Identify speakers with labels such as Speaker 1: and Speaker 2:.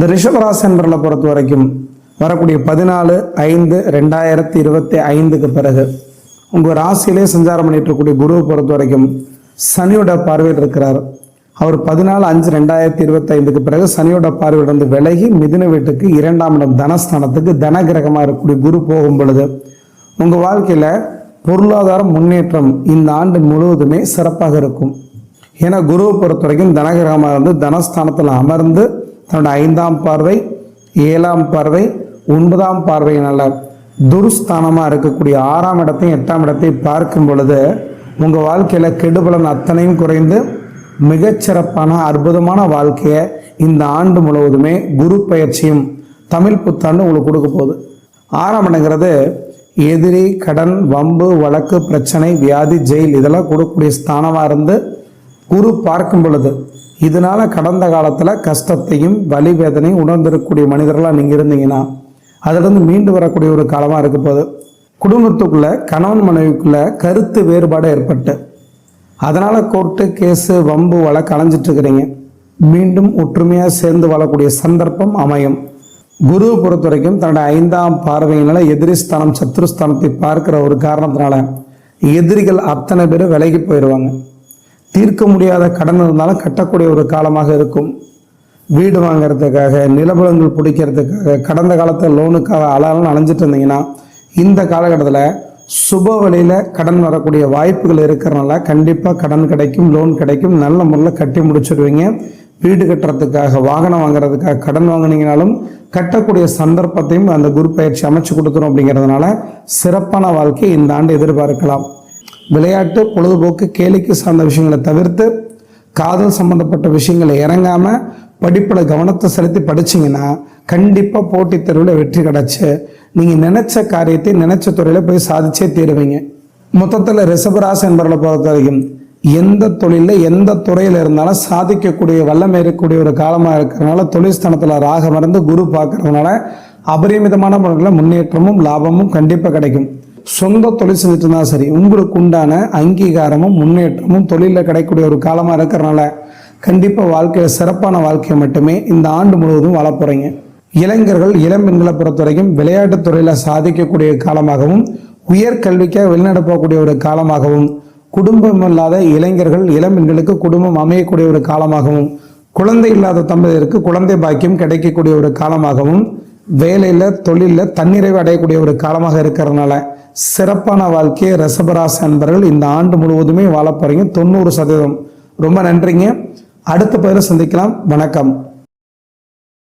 Speaker 1: இந்த ரிஷபராசி நண்பர்களை பொறுத்த வரைக்கும் வரக்கூடிய பதினாலு ஐந்து ரெண்டாயிரத்தி இருபத்தி ஐந்துக்கு பிறகு உங்கள் ராசியிலே சஞ்சாரம் பண்ணிட்டு இருக்கக்கூடிய குருவை பொறுத்த வரைக்கும் சனியோட பார்வையில் இருக்கிறார். அவர் பதினாலு அஞ்சு ரெண்டாயிரத்தி இருபத்தி ஐந்துக்கு பிறகு சனியோட பார்வையிலிருந்து விலகி மிதுன வீட்டுக்கு இரண்டாம் இடம் தனஸ்தானத்துக்கு தனகிரகமாக இருக்கக்கூடிய குரு போகும் பொழுது உங்கள் வாழ்க்கையில் பொருளாதார முன்னேற்றம் இந்த ஆண்டு முழுவதுமே சிறப்பாக இருக்கும். ஏன்னா குருவை பொறுத்த வரைக்கும் தனகிரகமாக இருந்து தனஸ்தானத்தில் அமர்ந்து தன்னோட ஐந்தாம் பார்வை ஏழாம் பார்வை ஒன்பதாம் பார்வையினால துருஸ்தானமாக இருக்கக்கூடிய ஆறாம் இடத்தையும் எட்டாம் இடத்தையும் பார்க்கும் பொழுது உங்கள் வாழ்க்கையில் கெடுபலன் அத்தனையும் குறைந்து மிகச்சிறப்பான அற்புதமான வாழ்க்கையை இந்த ஆண்டு முழுவதுமே குரு பயிற்சியும் தமிழ் புத்தாண்டு உங்களுக்கு கொடுக்க போகுது. ஆறாம் இடங்கிறது எதிரி கடன் வம்பு வழக்கு பிரச்சனை வியாதி ஜெயில் இதெல்லாம் கொடுக்கக்கூடிய ஸ்தானமாக இருந்து குரு பார்க்கும் பொழுது இதனால் கடந்த காலத்தில் கஷ்டத்தையும் வலி வேதனையும் உணர்ந்திருக்கக்கூடிய மனிதர்களாக நீங்கள் இருந்தீங்கன்னா அதிலிருந்து மீண்டு வரக்கூடிய ஒரு காலமாக இருக்க போகுது. குடும்பத்துக்குள்ளே கணவன் மனைவிக்குள்ளே கருத்து வேறுபாடு ஏற்பட்டு அதனால் கோர்ட்டு கேஸு வம்பு வலை களைஞ்சிட்ருக்கிறீங்க இருக்கிறீங்க மீண்டும் ஒற்றுமையாக சேர்ந்து வாழக்கூடிய சந்தர்ப்பம் அமையும். குருவை பொறுத்த வரைக்கும் தன்னோட ஐந்தாம் பார்வையினால் எதிரிஸ்தானம் சத்ருஸ்தானத்தை பார்க்குற ஒரு காரணத்தினால எதிரிகள் அத்தனை பேர் விலகி போயிடுவாங்க தீர்க்க முடியாத கடன் இருந்தாலும் கட்டக்கூடிய ஒரு காலமாக இருக்கும். வீடு வாங்குறதுக்காக நிலபலங்கள் பிடிக்கிறதுக்காக கடந்த காலத்தில் லோனுக்காக அலாலும் அலைஞ்சிட்டு இருந்தீங்கன்னா இந்த காலகட்டத்தில் சுப வழியில் கடன் வரக்கூடிய வாய்ப்புகள் இருக்கிறனால கண்டிப்பாக கடன் கிடைக்கும் லோன் கிடைக்கும் நல்ல முறையில் கட்டி முடிச்சிடுவீங்க வீடு கட்டுறதுக்காக வாகனம் வாங்குறதுக்காக கடன் வாங்கினீங்கனாலும் கட்டக்கூடிய சந்தர்ப்பத்தையும் அந்த குரு பயிற்சி அமைச்சு கொடுத்துரும் அப்படிங்கிறதுனால சிறப்பான வாழ்க்கை இந்த ஆண்டு எதிர்பார்க்கலாம். விளையாட்டு பொழுதுபோக்கு கேளிக்கை சார்ந்த விஷயங்களை தவிர்த்து காதல் சம்பந்தப்பட்ட விஷயங்களை இறங்காமல் படிப்பில் கவனத்தை செலுத்தி படிச்சிங்கன்னா கண்டிப்பாக போட்டித் தேர்வில் வெற்றி கிடச்சி நீங்கள் நினச்ச காரியத்தை நினச்ச துறையில் போய் சாதிச்சே தீருவீங்க. மொத்தத்தில் ரிஷபராசி என்பவர்களை பொறுத்த வரைக்கும் எந்த தொழிலில் எந்த துறையில் இருந்தாலும் சாதிக்கக்கூடிய வல்லமை இருக்கக்கூடிய ஒரு காலமாக இருக்கிறதுனால தொழில்ஸ்தானத்தில் ராகம் இருந்து குரு பார்க்கறதுனால அபரிமிதமான முறையில் முன்னேற்றமும் லாபமும் கண்டிப்பாக கிடைக்கும். சொந்த தொழில் செஞ்சுட்டு சரி உங்களுக்கு உண்டான அங்கீகாரமும் முன்னேற்றமும் தொழிலில் கிடைக்கக்கூடிய ஒரு காலமாக இருக்கிறனால கண்டிப்பாக வாழ்க்கையில் சிறப்பான வாழ்க்கையை மட்டுமே இந்த ஆண்டு முழுவதும் வாழ போகிறீங்க இளைஞர்கள் இளம் பெண்களை பொறுத்த வரைக்கும் விளையாட்டுத் துறையில் சாதிக்கக்கூடிய காலமாகவும் உயர்கல்விக்காக வெளிநாடு போகக்கூடிய ஒரு காலமாகவும் குடும்பம் இல்லாத இளைஞர்கள் இளம் பெண்களுக்கு குடும்பம் அமையக்கூடிய ஒரு காலமாகவும் குழந்தை இல்லாத தம்பதியருக்கு குழந்தை பாக்கியம் கிடைக்கக்கூடிய ஒரு காலமாகவும் வேலையில் தொழிலில் தன்னிறைவு அடையக்கூடிய ஒரு காலமாக இருக்கிறதுனால சிறப்பான வாழ்க்கையை ரசபராசி அன்பர்கள் இந்த ஆண்டு முழுவதுமே வாழ போறீங்க. தொண்ணூறு சதவீதம். ரொம்ப நன்றிங்க. அடுத்த பேரை சந்திக்கலாம். வணக்கம்.